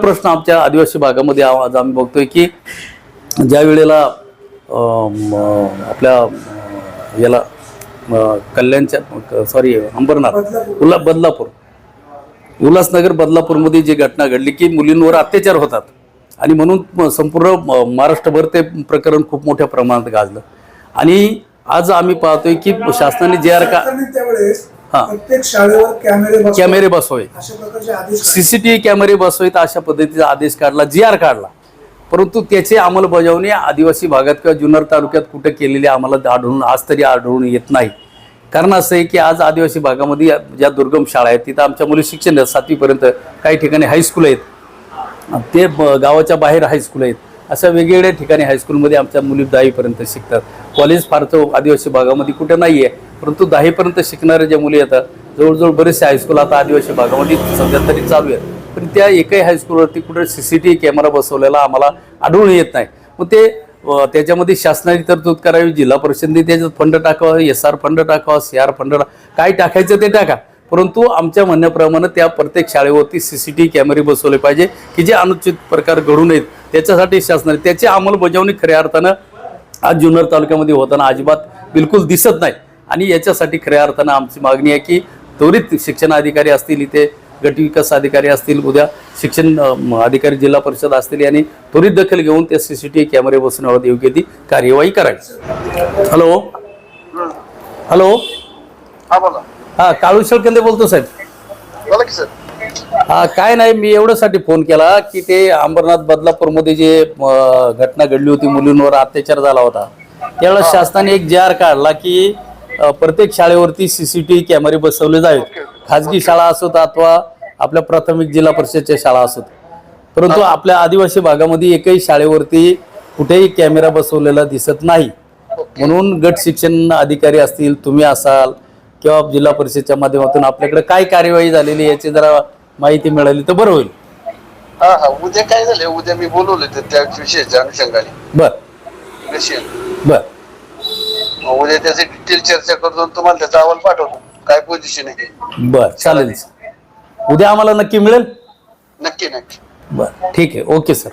प्रश्न आमच्या आदिवासी भागामध्ये आज आम्ही बघतोय की ज्या वेळेला आपल्या याला कल्याणच्या सॉरी अंबरनाथ उल्हा बदलापूर उल्हासनगर बदलापूरमध्ये जी घटना घडली की मुलींवर अत्याचार होतात. आणि म्हणून संपूर्ण म- महाराष्ट्रभर ते प्रकरण खूप मोठ्या प्रमाणात गाजलं. आणि आज आम्ही पाहतोय की शासनाने जे आर का हा. प्रत्येक शाळेवर कॅमेरे बसवले. कॅमेरे बसवावे. अशा प्रकारचे आदेश काढले. सीसीटीव्ही कॅमेरे बसवित अशा पद्धतीचा आदेश काढला जी आर काढला. परंतु त्याची अंमलबजावणी आदिवासी भागात किंवा जुन्नर तालुक्यात कुठे केलेली आम्हाला आढळून आज तरी आढळून येत नाही. कारण असं आहे की आज आदिवासी भागामध्ये या- ज्या दुर्गम शाळा आहेत तिथं आमच्या मुली शिक्षण आहेत सातवीपर्यंत काही ठिकाणी हायस्कूल आहेत. ते ब- गावाच्या बाहेर हायस्कूल आहेत. अशा वेगवेगळ्या ठिकाणी हायस्कूलमध्ये आमच्या मुली दहावीपर्यंत शिकतात. कॉलेज फारचं आदिवासी भागामध्ये कुठं नाही आहे परंतु दहावीपर्यंत शिकणाऱ्या ज्या मुली येतात जवळजवळ बरेचसे हायस्कूल आता आदिवासी भागामध्ये सध्या तरी चालू आहेत. पण त्या एकही हायस्कूलवरती कुठे C C T V camera बसवलेला आम्हाला आढळून येत नाही. मग ते त्याच्यामध्ये शासनाने तरतूद करावी जिल्हा परिषदेने त्याच्यात फंड टाकावा एस आर फंड टाकावा सी आर फंड काय टाकायचं ते टाका. परंतु आमच्या म्हणण्याप्रमाणे त्या प्रत्येक शाळेवरती सी सी टी व्ही कॅमेरे बसवले पाहिजे की जे अनुचित प्रकार घडू नयेत. त्याच्यासाठी शासनाने त्याची अंमलबजावणी खऱ्या अर्थानं आज जुन्नर तालुक्यामध्ये होताना अजिबात बिलकुल दिसत नाही. आणि याच्यासाठी खऱ्या अर्थानं आमची मागणी आहे की त्वरित शिक्षण अधिकारी असतील इथे गट विकास अधिकारी असतील उद्या शिक्षण अधिकारी जिल्हा परिषद असतील यांनी त्वरित दखल घेऊन त्या सी सी टी व्ही कॅमेरे बसवण्यावर योग्य ती कार्यवाही करावी हॅलो हॅलो हा बोला. हा काळू शेळकंदे बोलतो साहेब. हा काय नाही मी एवढ्यासाठी फोन केला की ते अंबरनाथ बदलापूरमध्ये जे घटना घडली होती मुलींवर अत्याचार झाला होता. त्यावेळेस शासनाने एक जे आर काढला की प्रत्येक शाळेवरती सीसीटीव्ही कॅमेरे बसवले जावेत खाजगी शाळा असोत अथवा आपल्या प्राथमिक जिल्हा परिषदच्या शाळा असोत. परंतु आपल्या आदिवासी भागामध्ये एकही शाळेवरती कुठेही कॅमेरा बसवलेला दिसत नाही. म्हणून गट शिक्षण अधिकारी असतील तुम्ही असाल किंवा जिल्हा परिषदच्या माध्यमातून आपल्याकडे काय कार्यवाही झालेली याची जरा माहिती मिळाली तर बरं होईल. हा हा. उद्या काय झालंय? उद्या मी बोलवले त्या विषयाच्या अनुषंगाने. बर. बर. मग उद्या त्याची डिटेल चर्चा करतो आणि तुम्हाला त्याचा अहवाल पाठवतो. काय पोझिशन आहे बर चालेल. उद्या आम्हाला नक्की मिळेल? नक्की नक्की. बर ठीक आहे. Okay sir.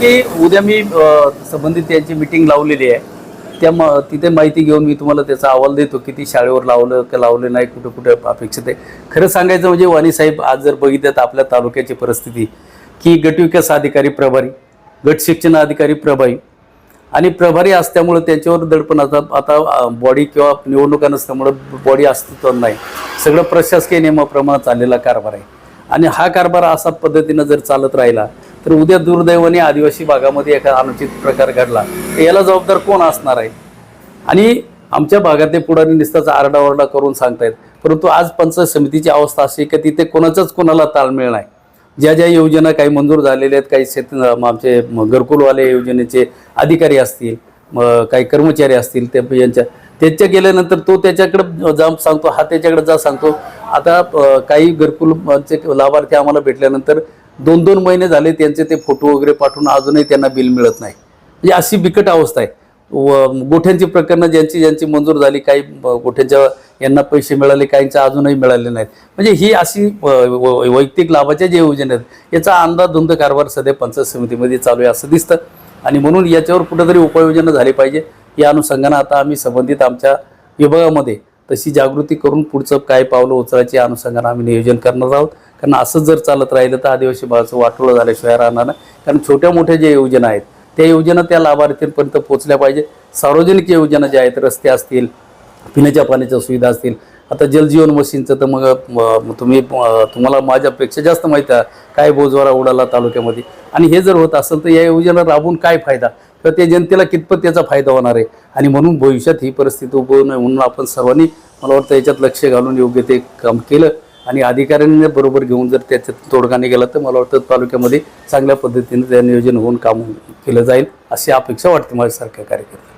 की उद्या मी अ, संबंधित यांची मीटिंग लावलेली आहे. त्या म तिथे माहिती घेऊन मी तुम्हाला त्याचा अहवाल देतो किती शाळेवर लावलं का लावलं नाही कुठं कुठं अपेक्षित आहे. खरं सांगायचं म्हणजे वाणी साहेब आज जर बघितलं तर आपल्या तालुक्याची परिस्थिती की गटविकास अधिकारी प्रभारी गट शिक्षण अधिकारी प्रभारी आणि प्रभारी असल्यामुळं त्यांच्यावर दडपण आता आता बॉडी किंवा निवडणुका नसल्यामुळं बॉडी अस्तित्वात नाही. सगळं प्रशासकीय नियमाप्रमाणे चाललेला कारभार आहे. आणि हा कारभार असा पद्धतीनं जर चालत राहिला तर उद्या दुर्दैवाने आदिवासी भागामध्ये एखादा अनुचित प्रकार घडला. तर याला जबाबदार कोण असणार आहे? आणि आमच्या भागातले पुढारी निस्ताचा आरडाओरडा करून सांगतायत परंतु आज पंचायत समितीची अवस्था अशी की तिथे कोणाचाच कोणाला ताळमेळ नाही. ज्या ज्या योजना काही मंजूर झालेल्या आहेत काही शेत आमचे घरकुलवाले योजनेचे अधिकारी असतील काही कर्मचारी असतील ते यांच्या त्यांच्या गेल्यानंतर तो त्याच्याकडे जा सांगतो हा त्याच्याकडे जा सांगतो. आता काही घरकुलचे लाभार्थी आम्हाला भेटल्यानंतर दोन दोन महिने झाले त्यांचे ते फोटो वगैरे पाठवून अजूनही त्यांना बिल मिळत नाही. म्हणजे अशी बिकट अवस्था आहे. व गोठ्यांची प्रकरणं ज्यांची ज्यांची मंजूर झाली काही गोठ्यांच्या यांना पैसे मिळाले काहींच्या अजूनही मिळाले नाहीत. म्हणजे ही अशी व- वैयक्तिक लाभाच्या जे योजना आहेत याचा अंदाधुंद कारभार सध्या पंचायत समितीमध्ये चालू आहे असं दिसतं. आणि म्हणून याच्यावर कुठंतरी उपाययोजना झाली पाहिजे. या अनुषंगानं आता आम्ही संबंधित आमच्या विभागामध्ये तशी जागृती करून पुढचं काय पावलं उचलायची अनुषंगानं आम्ही नियोजन करणार आहोत. कारण असं जर चालत राहिलं तर आदिवासी भागाचं वाटोळं झाल्याशिवाय राहणार नाही. कारण छोट्या मोठ्या ज्या योजना आहेत त्या योजना त्या लाभार्थींपर्यंत पोचल्या पाहिजे. सार्वजनिक योजना ज्या आहेत रस्ते असतील पिण्याच्या पाण्याच्या सुविधा असतील. आता जलजीवन मशीनचं तर मग तुम्ही तुम्हाला माझ्यापेक्षा जास्त माहिती आहे काय बोजवारा उडाला तालुक्यामध्ये. आणि हे जर होत असेल तर या योजना राबवून काय फायदा? किंवा त्या जनतेला कितपत त्याचा फायदा होणार आहे? आणि म्हणून भविष्यात ही परिस्थिती उद्भवू नये म्हणून आपण सर्वांनी मला वाटतं याच्यात लक्ष घालून योग्य ते काम केलं. आणि अधिकाऱ्यांनी बरोबर घेऊन जर त्याच्यात तोडगा निघाला तर मला वाटतं तालुक्यामध्ये चांगल्या पद्धतीने त्या नियोजन होऊन काम केलं जाईल अशी अपेक्षा वाटते माझ्यासारख्या कार्यकर्त्यांना.